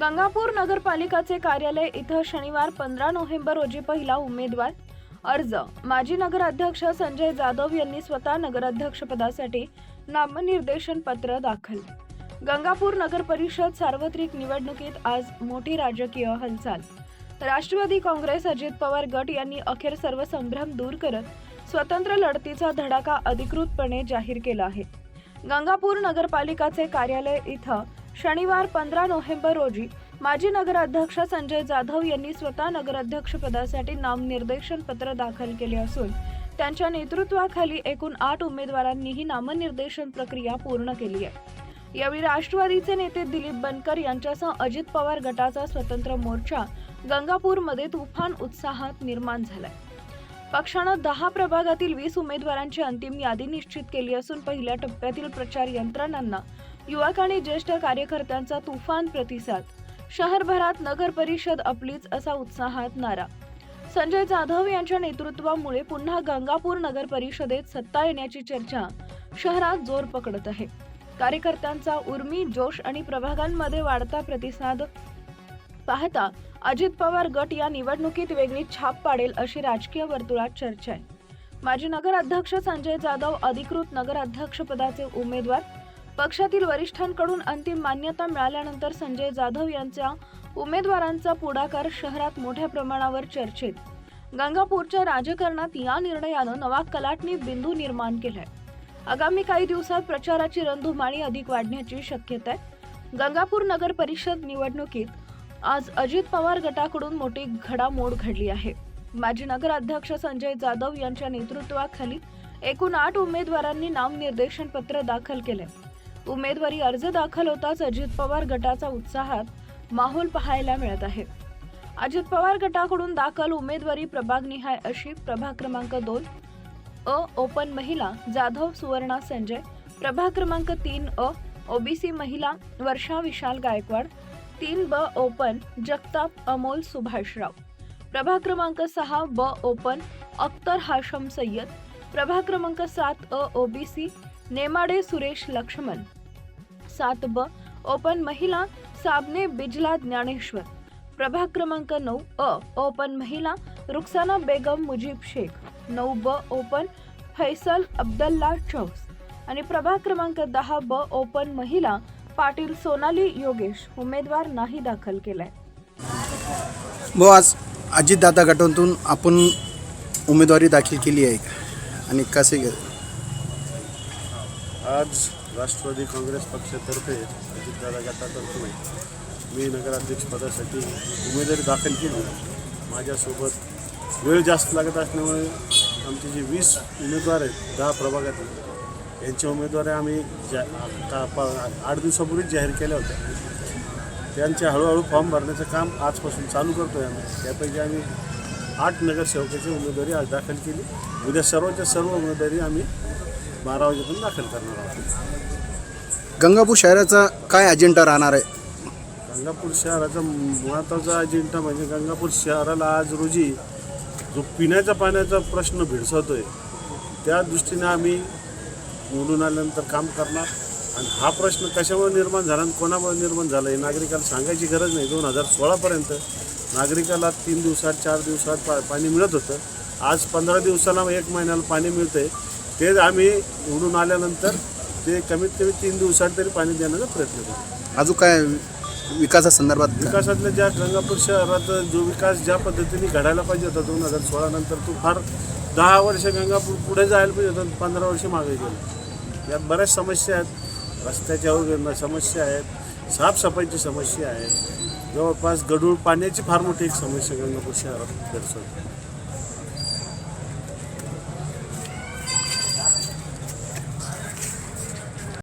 गंगापूर नगरपालिकाचे कार्यालय इथं शनिवार पंधरा नोव्हेंबर रोजी पहिला उमेदवार अर्ज. माजी नगराध्यक्ष संजय जाधव यांनी स्वतः नगराध्यक्षपदासाठी नामनिर्देशन पत्र दाखल. गंगापूर नगर परिषद सार्वत्रिक निवडणुकीत आज मोठी राजकीय हालचाल. राष्ट्रवादी काँग्रेस अजित पवार गट यांनी अखेर सर्व संभ्रम दूर करत स्वतंत्र लढतीचा धडाका अधिकृतपणे जाहीर केला आहे. गंगापूर नगरपालिकाचे कार्यालय इथं शनिवार पंधरा नोव्हेंबर रोजी माजी नगराध्यक्ष संजय जाधव यांनी स्वतः नगराध्यक्षपदासाठी नामनिर्देशन पत्र दाखल केले असून त्यांच्या नेतृत्वाखाली एकूण आठ उमेदवारांनीही नामनिर्देशन प्रक्रिया पूर्ण केली आहे. यावेळी राष्ट्रवादीचे नेते दिलीप बनकर यांच्यासह अजित पवार गटाचा स्वतंत्र मोर्चा गंगापूरमध्ये तुफान उत्साहात निर्माण झालाय. पक्षानं दहा प्रभागातील वीस उमेदवारांची अंतिम यादी निश्चित केली असून पहिल्या टप्प्यातील प्रचार यंत्रणांना युवक आणि ज्येष्ठ कार्यकर्त्यांचा तुफान प्रतिसाद. शहरभरात नगर परिषद आपलीच असा उत्साहात नारा. संजय जाधव यांच्या नेतृत्वामुळे पुन्हा गंगापूर नगर परिषदेत सत्ता येण्याची चर्चा शहरात जोर पकडत आहे. कार्यकर्त्यांचा उर्मी जोश आणि प्रभागांमध्ये वाढता प्रतिसाद पाहता अजित पवार गट या निवडणुकीत वेगळी छाप पाडेल अशी राजकीय वर्तुळात चर्चा आहे. माजी नगराध्यक्ष संजय जाधव अधिकृत नगराध्यक्षपदाचे उमेदवार पक्षातील वरिष्ठांकडून अंतिम मान्यता मिळाल्यानंतर संजय जाधव यांच्या उमेदवारांचा पुढाकार शहरात मोठ्या प्रमाणावर चर्चेत. गंगापूरच्या राजकारणात या निर्णयानं नवा कलाटणी बिंदू निर्माण केलाय. आगामी काही दिवसात प्रचाराची रणधुमाळी अधिक वाढण्याची शक्यता आहे गंगापूर नगर परिषद निवडणुकीत आज अजित पवार गटाकडून मोठी घडामोड घडली आहे. माजी नगराध्यक्ष संजय जाधव यांच्या नेतृत्वाखाली एकूण आठ उमेदवारांनी नामनिर्देशन पत्र दाखल केले उमेदवारी अर्ज दाखल होताच अजित पवार गटाचा उत्साहात माहोल पाहायला मिळत आहे. अजित पवार गटाकडून दाखल उमेदवारी प्रभागनिहाय अशी प्रभाग क्रमांक दोन अ ओपन महिला जाधव सुवर्णा संजय. प्रभाग क्रमांक तीन अ ओबीसी महिला वर्षा विशाल गायकवाड. तीन ब ओपन जगताप अमोल सुभाषराव प्रभाग क्रमांक सहा ब ओपन अख्तर हाशम सय्यद. प्रभाग क्रमांक सात अ ओबीसी नेमाडे सुरेश लक्ष्मण. सात ब ओपन महिला साबने बिजला ज्ञानेश्वर. प्रभाग क्रमांक नऊ अ ओपन महिला रुक्साना बेगम मुजीब शेख. नऊ ब ओपन फैसल अब्दल्ला चौस. आणि प्रभाग क्रमांक दहा ब ओपन महिला पाटील सोनाली योगेश उमेदवार नाही दाखल केलाय. भाऊ आज अजितदादा गटातून आपण उमेदवारी दाखल केली आहे. आणि कसे आज राष्ट्रवादी काँग्रेस पक्षातर्फे अजितदादा गटातर्फे मी नगराध्यक्षपदासाठी उमेदवारी दाखल केली. माझ्यासोबत वेळ जास्त लागत असल्यामुळे आमचे जे वीस उमेदवार आहेत दहा प्रभागातील यांच्या उमेदवारी आम्ही जा का आठ दिवसापूर्वीच जाहीर केल्या होत्या. त्यांचे हळूहळू फॉर्म भरण्याचं काम आजपासून चालू करतो आहे आम्ही. त्यापैकी आम्ही आठ नगरसेवकाची उमेदवारी आज दाखल केली. उद्या सर्वच्या सर्व उमेदवारी आम्ही बारा वाजेपर्यंत दाखल करणार आहोत. गंगापूर शहराचा काय अजेंडा राहणार आहे? गंगापूर शहराचा महत्त्वाचा अजेंडा म्हणजे गंगापूर शहराला आज रोजी जो पिण्याच्या पाण्याचा प्रश्न भेडसावतोय त्या दृष्टीने आम्ही निवडून आल्यानंतर काम करणार. आणि हा प्रश्न कशामुळे निर्माण झाला आणि कोणामुळे निर्माण झाला हे नागरिकाला सांगायची गरज नाही. दोन हजार सोळापर्यंत नागरिकाला तीन दिवसात चार दिवसात पा पाणी मिळत होतं. आज पंधरा दिवसाला एक महिन्याला पाणी मिळतंय. ते आम्ही निवडून आल्यानंतर ते कमीत कमी तीन दिवसात तरी पाणी देण्याचा प्रयत्न करू अजून काय विकासा संदर्भात? विकासातल्या ज्या गंगापूर शहरात जो विकास ज्या पद्धतीने घडायला पाहिजे होता दोन हजार सोळा नंतर तो फार दहा वर्ष गंगापूर पुढे जायला पाहिजे होतं पंधरा वर्ष मागे गेलं. यात बऱ्याच समस्या आहेत. रस्त्याच्या वगैरे समस्या आहेत. साफसफाईची समस्या आहे. जवळपास गढूळ पाण्याची फार मोठी एक समस्या गंगापूर शहरात दर्शवते.